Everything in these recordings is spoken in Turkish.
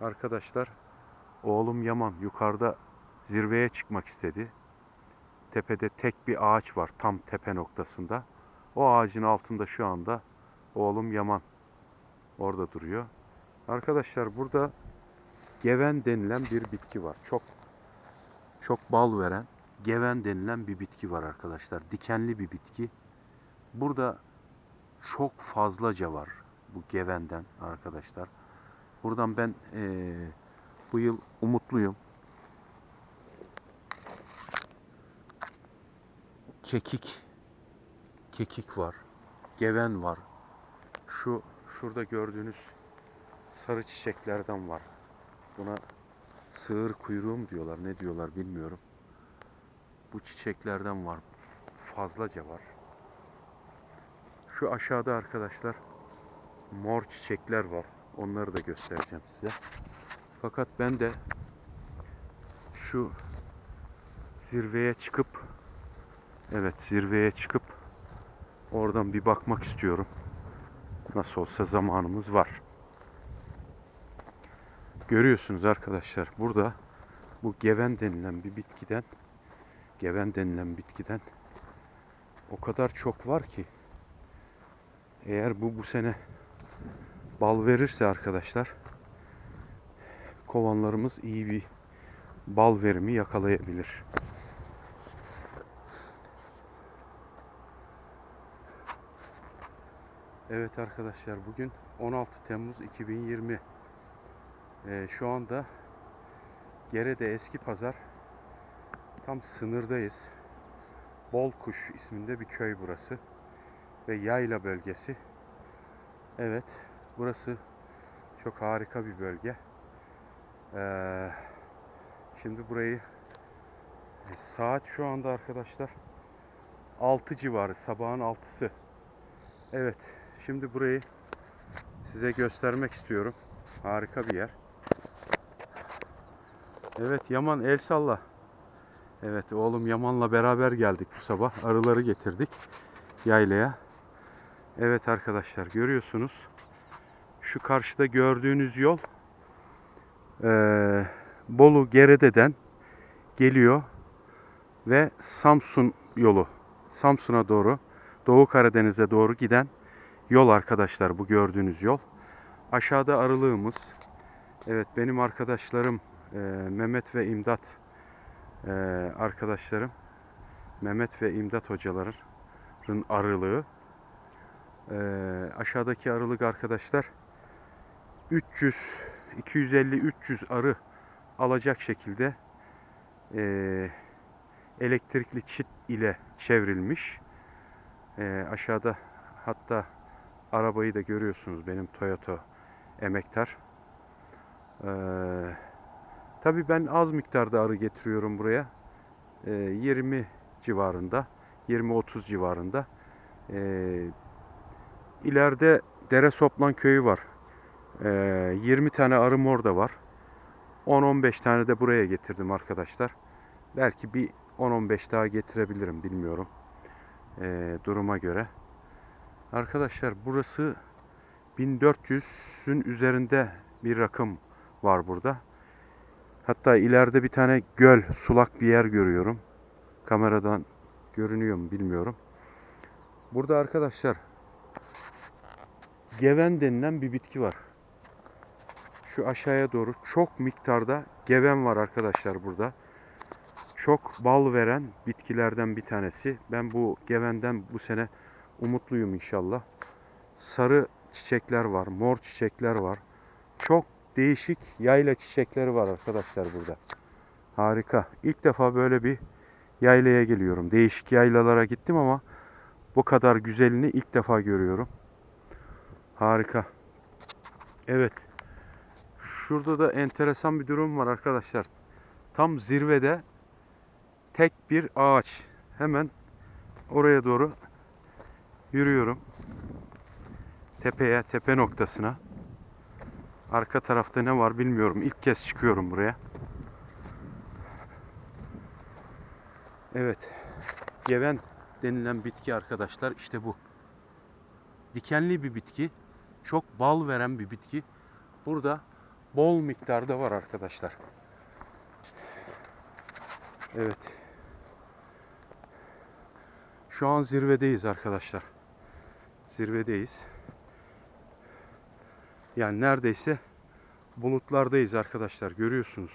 Arkadaşlar oğlum Yaman yukarıda zirveye çıkmak istedi. Tepede tek bir ağaç var tam tepe noktasında. O ağacın altında şu anda oğlum Yaman orada duruyor. Arkadaşlar burada geven denilen bir bitki var. Çok çok bal veren geven denilen bir bitki var arkadaşlar. Dikenli bir bitki. Burada çok fazlaca var bu gevenden arkadaşlar. Buradan ben eee, bu yıl umutluyum. Kekik, kekik var, geven var. Şu şurada gördüğünüz sarı çiçeklerden var. Buna sığır kuyruğu mu diyorlar, ne diyorlar bilmiyorum. Bu çiçeklerden var. Fazlaca var. Şu aşağıda arkadaşlar mor çiçekler var. Onları da göstereceğim size. Fakat ben de şu zirveye çıkıp evet zirveye çıkıp oradan bir bakmak istiyorum. Nasıl olsa zamanımız var. Görüyorsunuz arkadaşlar burada bu geven denilen bir bitkiden geven denilen bitkiden o kadar çok var ki eğer bu bu sene bal verirse arkadaşlar kovanlarımız iyi bir bal verimi yakalayabilir. Evet arkadaşlar bugün 16 Temmuz 2020. Ee, şu anda Gere'de eski pazar tam sınırdayız. Bolkuş isminde bir köy burası ve yayla bölgesi. Evet, burası çok harika bir bölge. Ee, şimdi burayı e, saat şu anda arkadaşlar 6 civarı, sabahın 6'sı. Evet, şimdi burayı size göstermek istiyorum. Harika bir yer. Evet Yaman el salla. Evet oğlum Yaman'la beraber geldik bu sabah. Arıları getirdik yaylaya. Evet arkadaşlar görüyorsunuz. Şu karşıda gördüğünüz yol eee, Bolu Gerede'den geliyor ve Samsun yolu. Samsun'a doğru Doğu Karadeniz'e doğru giden yol arkadaşlar bu gördüğünüz yol. Aşağıda arılığımız. Evet benim arkadaşlarım eee, Mehmet ve İmdat eee, arkadaşlarım Mehmet ve İmdat hocaların arılığı. Eee, aşağıdaki arılık arkadaşlar 300 250 300 arı alacak şekilde eee, elektrikli çit ile çevrilmiş. Eee, aşağıda hatta arabayı da görüyorsunuz benim Toyota emektar. Eee Tabii ben az miktarda arı getiriyorum buraya. Eee, 20 civarında, 20-30 civarında. Eee ileride Dere Soplan köyü var. Eee, 20 tane arım orada var. 10-15 tane de buraya getirdim arkadaşlar. Belki bir 10-15 daha getirebilirim bilmiyorum. Eee, duruma göre. Arkadaşlar burası 1400'ün üzerinde bir rakım var burada. Hatta ileride bir tane göl, sulak bir yer görüyorum. Kameradan görünüyor mu bilmiyorum. Burada arkadaşlar geven denilen bir bitki var. Şu aşağıya doğru çok miktarda geven var arkadaşlar burada. Çok bal veren bitkilerden bir tanesi. Ben bu gevenden bu sene umutluyum inşallah. Sarı çiçekler var, mor çiçekler var. Çok değişik yayla çiçekleri var arkadaşlar burada. Harika. İlk defa böyle bir yaylaya geliyorum. Değişik yaylalara gittim ama bu kadar güzelini ilk defa görüyorum. Harika. Evet. Şurada da enteresan bir durum var arkadaşlar. Tam zirvede tek bir ağaç. Hemen oraya doğru yürüyorum. Tepeye, tepe noktasına. Arka tarafta ne var bilmiyorum. İlk kez çıkıyorum buraya. Evet. Geven denilen bitki arkadaşlar işte bu. Dikenli bir bitki. Çok bal veren bir bitki. Burada bol miktarda var arkadaşlar. Evet. Şu an zirvedeyiz arkadaşlar. Zirvedeyiz. Yani neredeyse bulutlardayız arkadaşlar. Görüyorsunuz.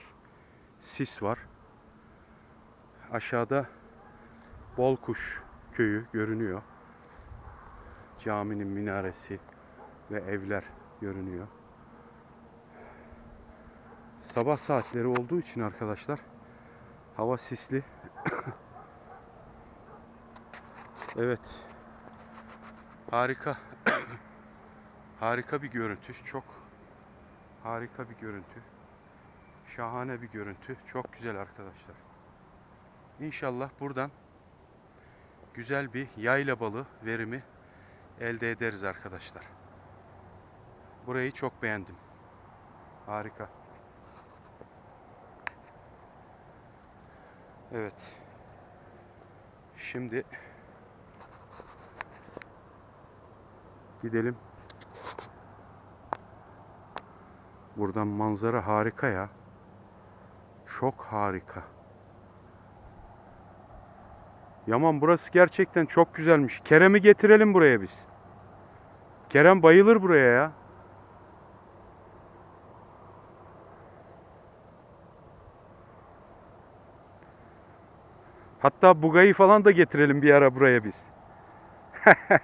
Sis var. Aşağıda Bolkuş köyü görünüyor. Caminin minaresi ve evler görünüyor. Sabah saatleri olduğu için arkadaşlar hava sisli. evet. Harika. harika bir görüntü. Çok harika bir görüntü. Şahane bir görüntü. Çok güzel arkadaşlar. İnşallah buradan güzel bir yayla balı verimi elde ederiz arkadaşlar. Burayı çok beğendim. Harika. Evet. Şimdi gidelim. Buradan manzara harika ya. Çok harika. Yaman burası gerçekten çok güzelmiş. Kerem'i getirelim buraya biz. Kerem bayılır buraya ya. Hatta Bugay'ı falan da getirelim bir ara buraya biz.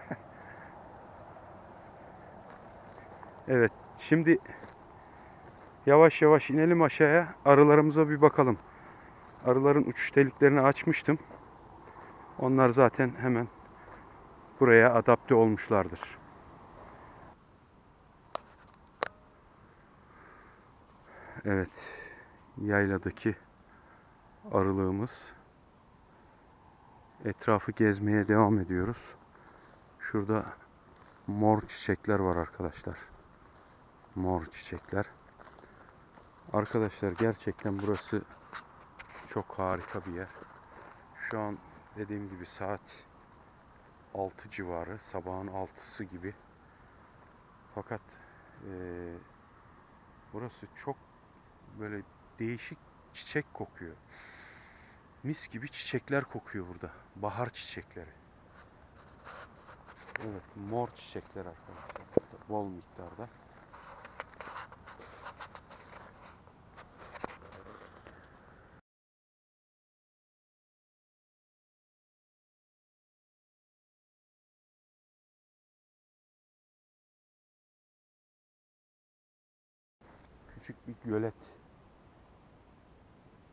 evet, şimdi yavaş yavaş inelim aşağıya. Arılarımıza bir bakalım. Arıların uçuş deliklerini açmıştım. Onlar zaten hemen buraya adapte olmuşlardır. Evet, yayladaki arılığımız. Etrafı gezmeye devam ediyoruz. Şurada mor çiçekler var arkadaşlar. Mor çiçekler. Arkadaşlar gerçekten burası çok harika bir yer. Şu an dediğim gibi saat 6 civarı, sabahın 6'sı gibi. Fakat eee, burası çok böyle değişik çiçek kokuyor. Mis gibi çiçekler kokuyor burada. Bahar çiçekleri. Evet, mor çiçekler arkadaşlar. Bol miktarda. Küçük bir gölet.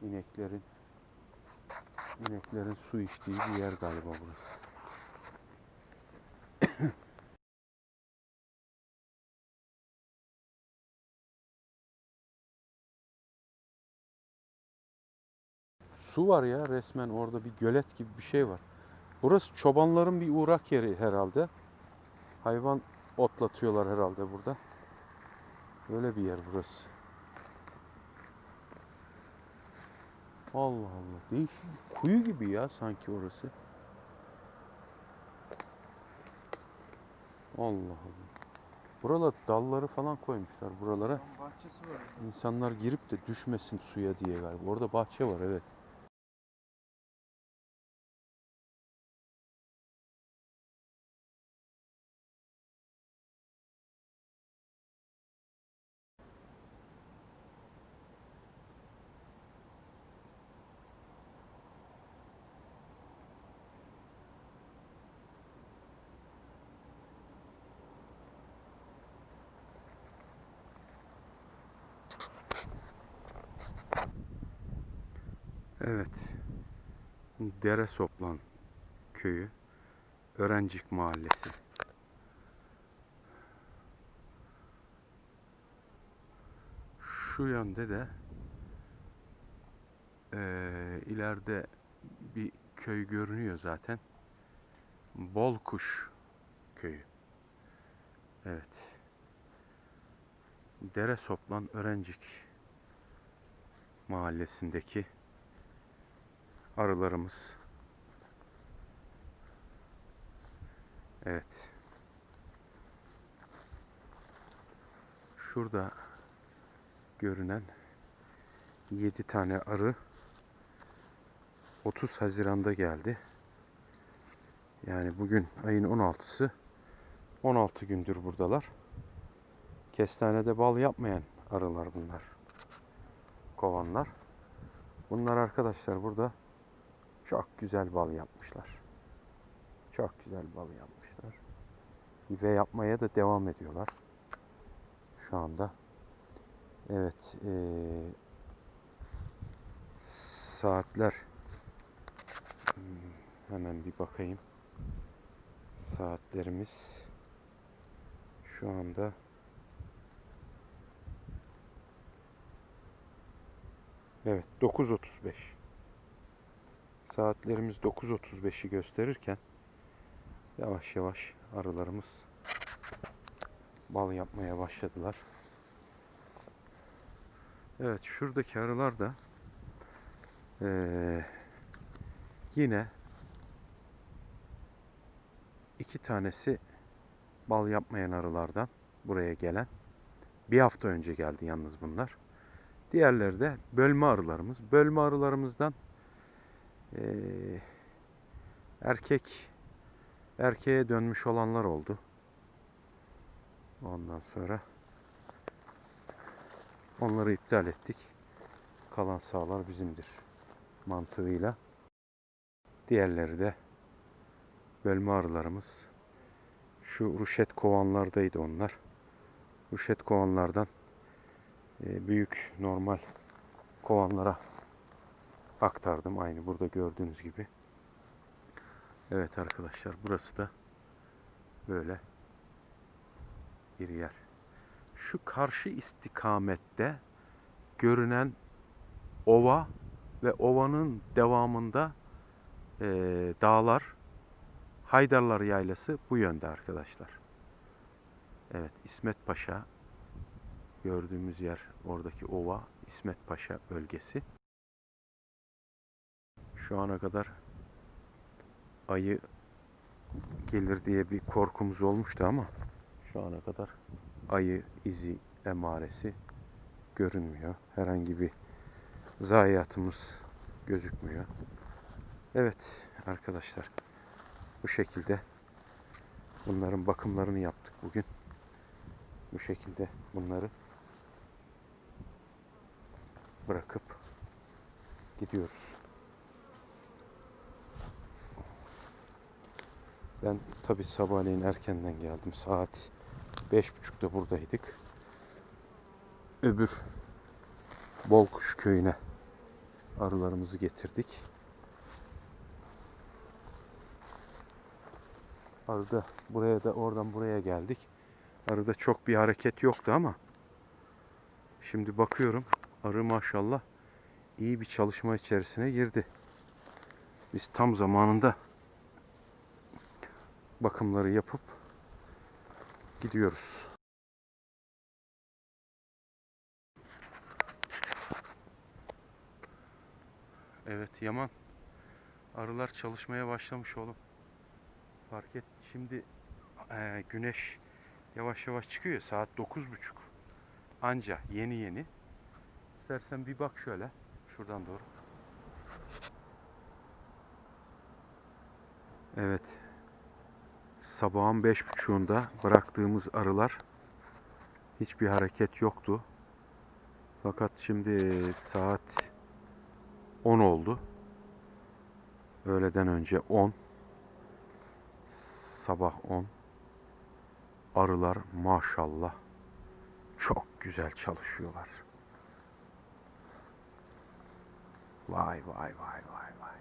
İneklerin ineklerin su içtiği bir yer galiba burası. Su var ya resmen orada bir gölet gibi bir şey var. Burası çobanların bir uğrak yeri herhalde. Hayvan otlatıyorlar herhalde burada. Böyle bir yer burası. Allah Allah. Değişik kuyu gibi ya sanki orası. Allah Allah. Buralar dalları falan koymuşlar buralara. Bahçesi var. İnsanlar girip de düşmesin suya diye galiba. Orada bahçe var evet. Evet. Dere Soplan köyü. Örencik mahallesi. Şu yönde de eee, ileride bir köy görünüyor zaten. Bolkuş köyü. Evet. Dere Soplan Örencik mahallesindeki arılarımız. Evet. Şurada görünen 7 tane arı 30 Haziran'da geldi. Yani bugün ayın 16'sı 16 gündür buradalar. Kestanede bal yapmayan arılar bunlar. Kovanlar. Bunlar arkadaşlar burada çok güzel bal yapmışlar. Çok güzel bal yapmışlar. Ve yapmaya da devam ediyorlar. Şu anda. Evet. eee, saatler Hmm, hemen bir bakayım. Saatlerimiz şu anda Evet 9.35 Saatlerimiz 9.35'i gösterirken yavaş yavaş arılarımız bal yapmaya başladılar. Evet şuradaki arılar da eee, yine iki tanesi bal yapmayan arılardan buraya gelen. Bir hafta önce geldi yalnız bunlar. Diğerleri de bölme arılarımız. Bölme arılarımızdan eee, erkek erkeğe dönmüş olanlar oldu. Ondan sonra onları iptal ettik. Kalan sağlar bizimdir mantığıyla. Diğerleri de bölme arılarımız. Şu ruşet kovanlardaydı onlar. Ruşet kovanlardan e, büyük normal kovanlara aktardım. Aynı burada gördüğünüz gibi. Evet arkadaşlar burası da böyle bir yer. Şu karşı istikamette görünen ova ve ovanın devamında e, dağlar Haydarlar Yaylası bu yönde arkadaşlar. Evet İsmet Paşa gördüğümüz yer oradaki ova İsmet Paşa bölgesi. Şu ana kadar ayı gelir diye bir korkumuz olmuştu ama şu ana kadar ayı izi emaresi görünmüyor. Herhangi bir zayiatımız gözükmüyor. Evet arkadaşlar bu şekilde bunların bakımlarını yaptık bugün. Bu şekilde bunları bırakıp gidiyoruz. Ben tabi sabahleyin erkenden geldim. Saat beş buçukta buradaydık. Öbür Bolkuş köyüne arılarımızı getirdik. Arıda buraya da oradan buraya geldik. Arıda çok bir hareket yoktu ama şimdi bakıyorum arı maşallah iyi bir çalışma içerisine girdi. Biz tam zamanında bakımları yapıp gidiyoruz. Evet Yaman. Arılar çalışmaya başlamış oğlum. Fark et. Şimdi eee, güneş yavaş yavaş çıkıyor. Saat 9.30. Anca yeni yeni. İstersen bir bak şöyle. Şuradan doğru. Evet. Sabahın beş buçuğunda bıraktığımız arılar hiçbir hareket yoktu. Fakat şimdi saat 10 oldu. Öğleden önce 10. Sabah 10. Arılar maşallah çok güzel çalışıyorlar. Vay vay vay vay vay.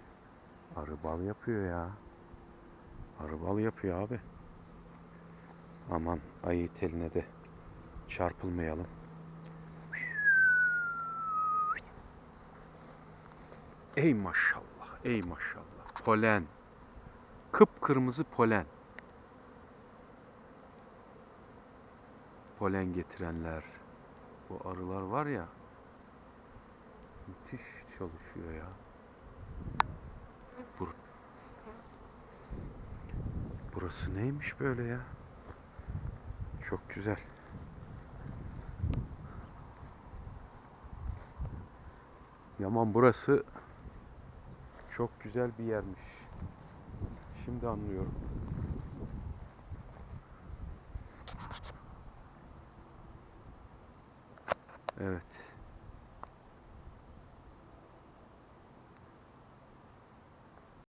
Arı bal yapıyor ya. Arı bal yapıyor abi. Aman ayı teline de çarpılmayalım. Ey maşallah, ey maşallah. Polen. Kıpkırmızı polen. Polen getirenler. Bu arılar var ya. Müthiş çalışıyor ya. Burası neymiş böyle ya? Çok güzel. Yaman burası çok güzel bir yermiş. Şimdi anlıyorum. Evet.